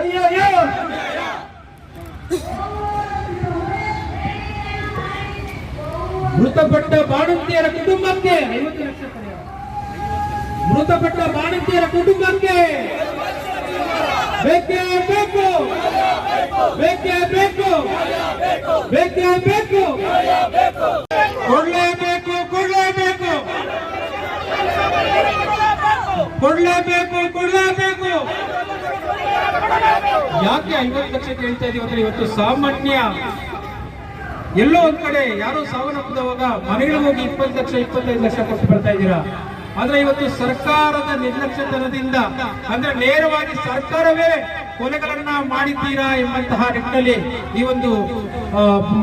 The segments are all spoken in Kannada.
ಅಯ್ಯಯ್ಯೋ ಮೃತಪಟ್ಟ ಬಾಣಂತಿಯರ ಕುಟುಂಬಕ್ಕೆ ಐವತ್ತು ಲಕ್ಷ ಪರಿಹಾರ. ಮೃತಪಟ್ಟ ಬಾಣಂತಿಯರ ಕುಟುಂಬಕ್ಕೆ ಬೇಕೇ ಬೇಕು. ಬೇಕೇ ಬೇಕು. ಬೇಕೇ ಬೇಕು. ಕೊಡ್ಲೇಬೇಕು ಕೊಡ್ಲೇಬೇಕು. ಕೊಡ್ಲೇಬೇಕು ಕೊಡ್ಲೇಬೇಕು. ಯಾಕೆ ಐವತ್ತು ಲಕ್ಷ ಕೇಳ್ತಾ ಇದೀವಿ ಅಂದ್ರೆ ಇವತ್ತು ಸಾಮಾನ್ಯ ಎಲ್ಲೋ ಒಂದ್ ಕಡೆ ಯಾರೋ ಸಾವನ್ನಪ್ಪಿದವಾಗ ಮನೆಗಳಿಗೆ ಹೋಗಿ ಇಪ್ಪತ್ತು ಲಕ್ಷ, ಇಪ್ಪತ್ತೈದು ಲಕ್ಷ ಕೊಟ್ಟು ಬರ್ತಾ ಇದ್ದೀರಾ? ಆದ್ರೆ ಇವತ್ತು ಸರ್ಕಾರದ ನಿರ್ಲಕ್ಷ್ಯತನದಿಂದ, ಅಂದ್ರೆ ನೇರವಾಗಿ ಸರ್ಕಾರವೇ ಕೊಲೆಗಳನ್ನ ಮಾಡಿದ್ದೀರಾ ಎಂಬಂತಹ ನಿಟ್ಟಿನಲ್ಲಿ ಈ ಒಂದು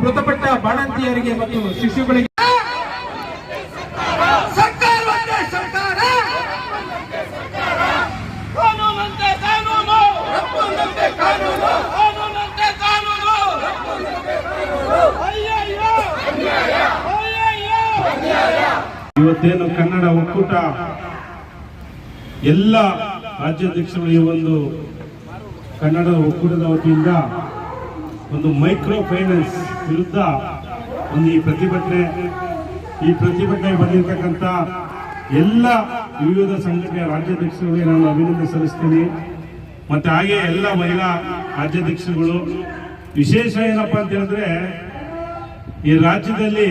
ಮೃತಪಟ್ಟ ಬಾಣಂತಿಯರಿಗೆ ಮತ್ತು ಶಿಶುಗಳಿಗೆ ಇವತ್ತೇನು ಕನ್ನಡ ಒಕ್ಕೂಟ ಎಲ್ಲ ರಾಜ್ಯಾಧ್ಯಕ್ಷರು ಈ ಒಂದು ಕನ್ನಡ ಒಕ್ಕೂಟದ ವತಿಯಿಂದ ಒಂದು ಮೈಕ್ರೋ ಫೈನಾನ್ಸ್ ವಿರುದ್ಧ ಒಂದು ಈ ಪ್ರತಿಭಟನೆ ಈ ಪ್ರತಿಭಟನೆ ಬಂದಿರತಕ್ಕಂಥ ಎಲ್ಲ ವಿವಿಧ ಸಂಘಟನೆಯ ರಾಜ್ಯಾಧ್ಯಕ್ಷರಿಗೆ ನಾನು ಅಭಿನಂದನೆ ಸಲ್ಲಿಸ್ತೀನಿ. ಮತ್ತೆ ಹಾಗೆ ಎಲ್ಲ ಮಹಿಳಾ ರಾಜ್ಯಾಧ್ಯಕ್ಷರುಗಳು. ವಿಶೇಷ ಏನಪ್ಪಾ ಅಂತ ಹೇಳಿದ್ರೆ ಈ ರಾಜ್ಯದಲ್ಲಿ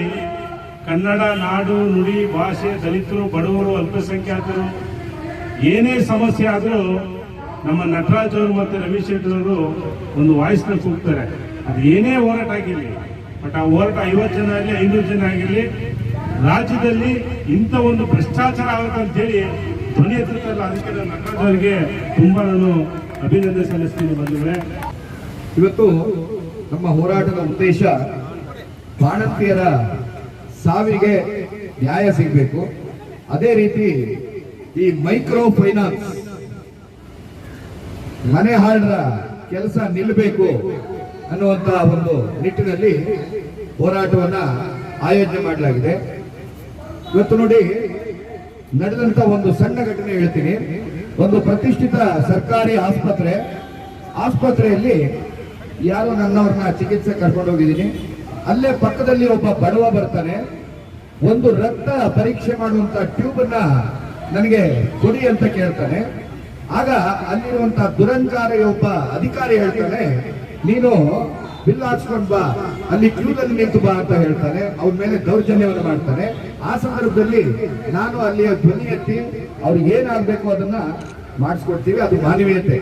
ಕನ್ನಡ ನಾಡು, ನುಡಿ, ಭಾಷೆ, ದಲಿತರು, ಬಡವರು, ಅಲ್ಪಸಂಖ್ಯಾತರು, ಏನೇ ಸಮಸ್ಯೆ ಆದರೂ ನಮ್ಮ ನಟರಾಜ್ ಅವರು ಮತ್ತು ಶೆಟ್ಟಿ ಅವರು ಒಂದು ವಾಯ್ಸ್ನ ಕೂಗ್ತಾರೆ. ಅದು ಏನೇ ಹೋರಾಟ ಆಗಿರಲಿ, ಬಟ್ ಆ ಹೋರಾಟ ಐವತ್ತು ಜನ ಆಗಲಿ, ಐನೂರು ಜನ ಆಗಿರಲಿ, ರಾಜ್ಯದಲ್ಲಿ ಇಂಥ ಒಂದು ಭ್ರಷ್ಟಾಚಾರ ಆಗುತ್ತೆ ಅಂತೇಳಿ ಧ್ವನಿ ಎತ್ತುತ್ತಲ್ಲ, ಅದಕ್ಕೆ ನಟರಾಜ್ ಅವರಿಗೆ ತುಂಬ ನಾನು ಅಭಿನಂದನೆ ಸಲ್ಲಿಸ್ತೀನಿ ಬಂಧುಗಳೇ. ಇವತ್ತು ನಮ್ಮ ಹೋರಾಟದ ಉದ್ದೇಶ ಬಾಣಂತಿಯರ ಸಾವಿಗೆ ನ್ಯಾಯ ಸಿಗಬೇಕು. ಅದೇ ರೀತಿ ಈ ಮೈಕ್ರೋ ಫೈನಾನ್ಸ್ ಮನೆ ಹಾಳರ ಕೆಲಸ ನಿಲ್ಲಬೇಕು ಅನ್ನುವಂತಹ ಒಂದು ನಿಟ್ಟಿನಲ್ಲಿ ಹೋರಾಟವನ್ನ ಆಯೋಜನೆ ಮಾಡಲಾಗಿದೆ. ಇವತ್ತು ನೋಡಿ ನಡೆದಂತ ಒಂದು ಸಣ್ಣ ಘಟನೆ ಹೇಳ್ತೀನಿ. ಒಂದು ಪ್ರತಿಷ್ಠಿತ ಸರ್ಕಾರಿ ಆಸ್ಪತ್ರೆ. ಆಸ್ಪತ್ರೆಯಲ್ಲಿ ಯಾರು ನನ್ನವ್ರನ್ನ ಚಿಕಿತ್ಸೆ ಕರ್ಕೊಂಡು ಹೋಗಿದ್ದೀನಿ. ಅಲ್ಲೇ ಪಕ್ಕದಲ್ಲಿ ಒಬ್ಬ ಬಡವ ಬರ್ತಾನೆ. ಒಂದು ರಕ್ತ ಪರೀಕ್ಷೆ ಮಾಡುವಂತ ಟ್ಯೂಬ್ ಅನ್ನ ನನಗೆ ಕೊಡಿ ಅಂತ ಕೇಳ್ತಾನೆ. ಆಗ ಅಲ್ಲಿರುವಂತ ದುರಂಕಾರಿ ಒಬ್ಬ ಅಧಿಕಾರಿ ಹೇಳ್ತಾನೆ, ನೀನು ಬಿಲ್ ಹಾಕ್ಸ್ಕೊಂಡ್ ಬಾ, ಅಲ್ಲಿ ಕ್ಯೂದಲ್ಲಿ ನಿಂತು ಬಾ ಅಂತ ಹೇಳ್ತಾನೆ. ಅವ್ರ ಮೇಲೆ ದೌರ್ಜನ್ಯವನ್ನು ಮಾಡ್ತಾನೆ. ಆ ಸಂದರ್ಭದಲ್ಲಿ ನಾನು ಅಲ್ಲಿಯ ಧ್ವನಿ ಎತ್ತಿ ಅವ್ರಿಗೆ ಏನಾಗ್ಬೇಕು ಅದನ್ನ ಮಾಡಿಸ್ಕೊಡ್ತೀವಿ, ಅದು ಮಾನವೀಯತೆ.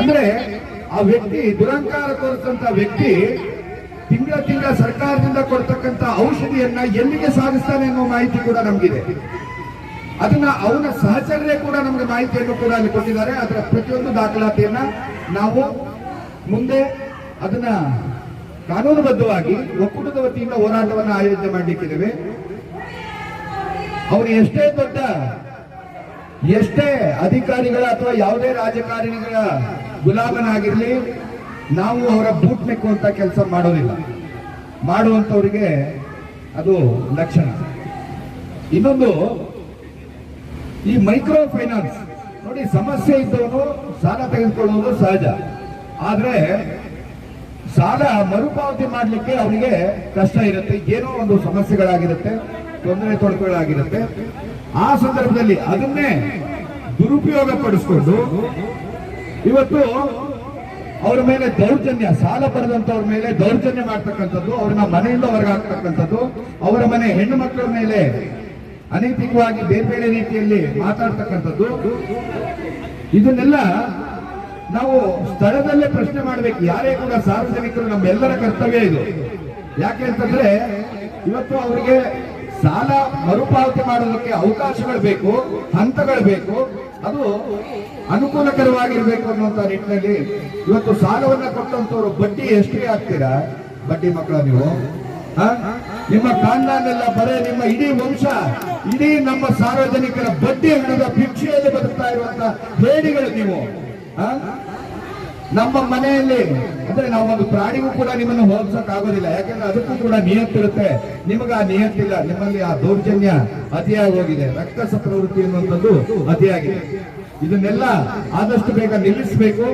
ಅಂದ್ರೆ ಆ ವ್ಯಕ್ತಿ ದುರಂಕಾರ ತೋರಿಸಂತ ವ್ಯಕ್ತಿ ತಿಂಗಳ ತಿಂಗಳ ಸರ್ಕಾರದಿಂದ ಕೊಡ್ತಕ್ಕಂತ ಔಷಧಿಯನ್ನ ಎಲ್ಲಿಗೆ ಸಾಗಿಸ್ತಾನೆ ಅನ್ನೋ ಮಾಹಿತಿ ಕೂಡ ನಮಗಿದೆ. ಅದನ್ನ ಅವನ ಸಹಚರರೇ ಕೂಡ ನಮಗೆ ಮಾಹಿತಿಯನ್ನು ಕೂಡ ಅಲ್ಲಿ ಕೊಟ್ಟಿದ್ದಾರೆ. ಅದರ ಪ್ರತಿಯೊಂದು ದಾಖಲಾತಿಯನ್ನ ನಾವು ಮುಂದೆ ಅದನ್ನ ಕಾನೂನುಬದ್ಧವಾಗಿ ಒಕ್ಕೂಟದ ವತಿಯಿಂದ ಹೋರಾಟವನ್ನ ಆಯೋಜನೆ ಮಾಡಲಿಕ್ಕಿದ್ದೇವೆ ಅವರು ಎಷ್ಟೇ ದೊಡ್ಡ, ಎಷ್ಟೇ ಅಧಿಕಾರಿಗಳ ಅಥವಾ ಯಾವುದೇ ರಾಜಕಾರಣಿಗಳ ಗುಲಾಮನಾಗಿರ್ಲಿ ನಾವು ಅವರ ಬೂಟ್ ನೆಕ್ಕುವಂತ ಕೆಲಸ ಮಾಡೋದಿಲ್ಲ. ಮಾಡುವಂಥವರಿಗೆ ಅದು ಲಕ್ಷಣ. ಇನ್ನೊಂದು, ಈ ಮೈಕ್ರೋ ಫೈನಾನ್ಸ್ ನೋಡಿ, ಸಮಸ್ಯೆ ಇದ್ದವನು ಸಾಲ ತೆಗೆದುಕೊಳ್ಳುವುದು ಸಹಜ. ಆದರೆ, ಸಾಲ ಮರುಪಾವತಿ ಮಾಡಲಿಕ್ಕೆ ಅವರಿಗೆ ಕಷ್ಟ ಇರುತ್ತೆ. ಏನೋ ಒಂದು ಸಮಸ್ಯೆಗಳಾಗಿರುತ್ತೆ, ತೊಂದರೆ ತೊಡಕುಗಳಾಗಿರುತ್ತೆ. ಆ ಸಂದರ್ಭದಲ್ಲಿ ಅದನ್ನೇ ದುರುಪಯೋಗ ಪಡಿಸ್ಕೊಂಡು ಇವತ್ತು ಅವರ ಮೇಲೆ ದೌರ್ಜನ್ಯ, ಸಾಲ ಪಡೆದಂತವ್ರ ಮೇಲೆ ದೌರ್ಜನ್ಯ ಮಾಡ್ತಕ್ಕಂಥದ್ದು, ಅವ್ರನ್ನ ಮನೆಯಿಂದ ಹೊರಗಾಗ್ತಕ್ಕಂಥದ್ದು ಅವರ ಮನೆ ಹೆಣ್ಣು ಮಕ್ಕಳ ಮೇಲೆ ಅನೈತಿಕವಾಗಿ ಬೇರೆ ಬೇರೆ ರೀತಿಯಲ್ಲಿ ಮಾತಾಡ್ತಕ್ಕಂಥದ್ದು. ಇದನ್ನೆಲ್ಲ ನಾವು ಸ್ಥಳದಲ್ಲೇ ಪ್ರಶ್ನೆ ಮಾಡಬೇಕು. ಯಾರೇ ಕೂಡ ಸಾರ್ವಜನಿಕರು ನಮ್ಮೆಲ್ಲರ ಕರ್ತವ್ಯ ಇದು. ಯಾಕೆ ಅಂತಂದ್ರೆ, ಇವತ್ತು ಅವರಿಗೆ ಸಾಲ ಮರುಪಾವತಿ ಮಾಡೋದಕ್ಕೆ ಅವಕಾಶಗಳು ಬೇಕು, ಹಂತಗಳು ಬೇಕು ಅದು ಅನುಕೂಲಕರವಾಗಿರ್ಬೇಕು ಅನ್ನುವಂತ ನಿಟ್ಟಿನಲ್ಲಿ ಇವತ್ತು ಸಾಲವನ್ನ ಕೊಟ್ಟಂತವ್ರು ಬಡ್ಡಿ ಎಷ್ಟೇ ಆಗ್ತೀರಾ ಬಡ್ಡಿ ಮಕ್ಕಳ ನೀವು? ನಿಮ್ಮ ಕಾಂಡನೆಲ್ಲ ಬರೇ ನಿಮ್ಮ ಇಡೀ ವಂಶ, ಇಡೀ ನಮ್ಮ ಸಾರ್ವಜನಿಕರ ಬಡ್ಡಿ ಹಣದ ಭಿಕ್ಷೆಯಲ್ಲಿ ಬದುಕ್ತಾ ಇರುವಂತ ಹೇಡಿಗಳು ನೀವು? ನಮ್ಮ ಮನೆಯಲ್ಲಿ, ಅಂದ್ರೆ ನಾವು ಒಂದು ಪ್ರಾಣಿಗೂ ಕೂಡ ನಿಮ್ಮನ್ನು ಹೋಲ್ಸಕ್ ಆಗೋದಿಲ್ಲ ಯಾಕಂದ್ರೆ ಅದಕ್ಕೂ ಕೂಡ ನಿಯತ್ತಿರುತ್ತೆ ನಿಮಗೆ ಆ ನಿಯತ್ತಿಲ್ಲ. ನಿಮ್ಮಲ್ಲಿ ಆ ದೌರ್ಜನ್ಯ ಅತಿಯಾಗಿ ಹೋಗಿದೆ. ರಕ್ತಸ ಪ್ರವೃತ್ತಿ ಅನ್ನುವಂಥದ್ದು ಅತಿಯಾಗಿದೆ. ಇದನ್ನೆಲ್ಲ ಆದಷ್ಟು ಬೇಗ ನಿಲ್ಲಿಸಬೇಕು.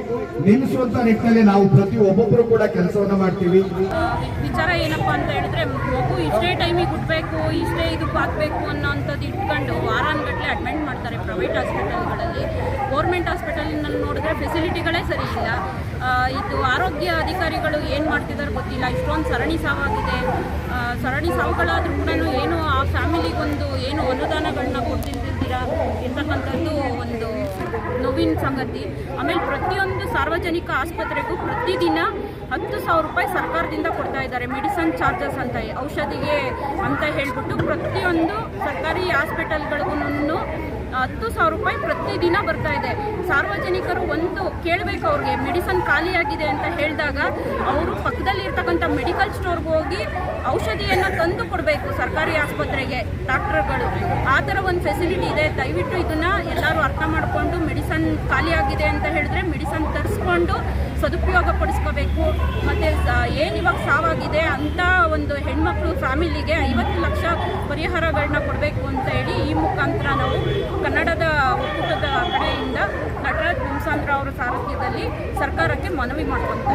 ನಿಲ್ಲಿಸುವಂತ ನಿಟ್ಟಿನಲ್ಲಿ ನಾವು ಪ್ರತಿ ಒಬ್ಬೊಬ್ಬರು ಕೂಡ ಕೆಲಸವನ್ನ ಮಾಡ್ತೀವಿ. ವಿಚಾರ ಏನಪ್ಪಾ ಅಂತ ಹೇಳಿದ್ರೆ, ಮಗು ಇಷ್ಟೇ ಟೈಮಿಗೆ ಹುಟ್ಟಬೇಕು ಇಷ್ಟೇ ಇದಕ್ಕೆ ಹಾಕ್ಬೇಕು ಅನ್ನೋಂಥದ್ದು ಇಟ್ಕೊಂಡು ವಾರಾನ್ಗಟ್ಟಲೆ ಅಡ್ಮಿಟ್ ಮಾಡ್ತಾರೆ ಪ್ರೈವೇಟ್ ಹಾಸ್ಪಿಟಲ್ಗಳಲ್ಲಿ ಗೌರ್ಮೆಂಟ್ ಹಾಸ್ಪಿಟಲ್ನಲ್ಲಿ ನೋಡಿದ್ರೆ ಫೆಸಿಲಿಟಿಗಳೇ ಸರಿ ಇಲ್ಲ. ಇದು ಆರೋಗ್ಯ ಅಧಿಕಾರಿಗಳು ಏನು ಮಾಡ್ತಿದ್ದಾರೆ ಗೊತ್ತಿಲ್ಲ. ಇಷ್ಟೊಂದು ಸರಣಿ ಸಾವಾಗಿದೆ. ಸರಣಿ ಸಾವುಗಳಾದರೂ ಕೂಡ ಏನು ಆ ಫ್ಯಾಮಿಲಿಗೊಂದು ಏನು ಅನುದಾನಗಳನ್ನ ಕೊಡ್ತಿಲ್ದಿರ ಇರ್ತಕ್ಕಂಥದ್ದು ಒಂದು ನೋವಿನ ಸಂಗತಿ. ಆಮೇಲೆ ಪ್ರತಿಯೊಂದು ಸಾರ್ವಜನಿಕ ಆಸ್ಪತ್ರೆಗೂ ಪ್ರತಿದಿನ ಹತ್ತು ಸಾವಿರ ರೂಪಾಯಿ ಸರ್ಕಾರದಿಂದ ಕೊಡ್ತಾ ಇದ್ದಾರೆ. ಮೆಡಿಸನ್ ಚಾರ್ಜಸ್ ಅಂತ ಔಷಧಿಗೆ ಅಂತ ಹೇಳ್ಬಿಟ್ಟು ಪ್ರತಿಯೊಂದು ಸರ್ಕಾರಿ ಹಾಸ್ಪಿಟಲ್ಗಳಿಗೂ ಹತ್ತು ಸಾವಿರ ರೂಪಾಯಿ ಪ್ರತಿದಿನ ಬರ್ತಾ ಇದೆ. ಸಾರ್ವಜನಿಕರು ಒಂದು ಕೇಳಬೇಕು ಅವ್ರಿಗೆ, ಮೆಡಿಸನ್ ಖಾಲಿಯಾಗಿದೆ ಅಂತ ಹೇಳಿದಾಗ ಅವರು ಪಕ್ಕದಲ್ಲಿ ಇರ್ತಕ್ಕಂಥ ಮೆಡಿಕಲ್ ಸ್ಟೋರ್ಗೆ ಹೋಗಿ ಔಷಧಿಯನ್ನು ತಂದು ಕೊಡಬೇಕು ಸರ್ಕಾರಿ ಆಸ್ಪತ್ರೆಗೆ ಡಾಕ್ಟರ್ಗಳು. ಆ ಥರ ಒಂದು ಫೆಸಿಲಿಟಿ ಇದೆ. ದಯವಿಟ್ಟು ಇದನ್ನು ಎಲ್ಲರೂ ಅರ್ಥ ಮಾಡಿಕೊಂಡು ಮೆಡಿಸನ್ ಖಾಲಿಯಾಗಿದೆ ಅಂತ ಹೇಳಿದ್ರೆ ಮೆಡಿಸನ್ ತರಿಸ್ಕೊಂಡು ಸದುಪಯೋಗ ಪಡಿಸ್ಕೋಬೇಕು ಮತ್ತು ಏನು ಸಾವಾಗಿದೆ ಅಂತ ಒಂದು ಹೆಣ್ಮಕ್ಳು ಫ್ಯಾಮಿಲಿಗೆ ಐವತ್ತು ಲಕ್ಷ ಪರಿಹಾರಗಳನ್ನ ಕೊಡಬೇಕು ಅಂತ ಹೇಳಿ ಈ ಮುಖಾಂತರ ನಾವು ಕನ್ನಡದ ಒಕ್ಕೂಟದ ಕಡೆಯಿಂದ ನಟರಾಜ್ ಭೀಮಸಾಂದ್ರ ಅವರ ಸಾರಥ್ಯದಲ್ಲಿ ಸರ್ಕಾರಕ್ಕೆ ಮನವಿ ಮಾಡ್ಕೊತಾ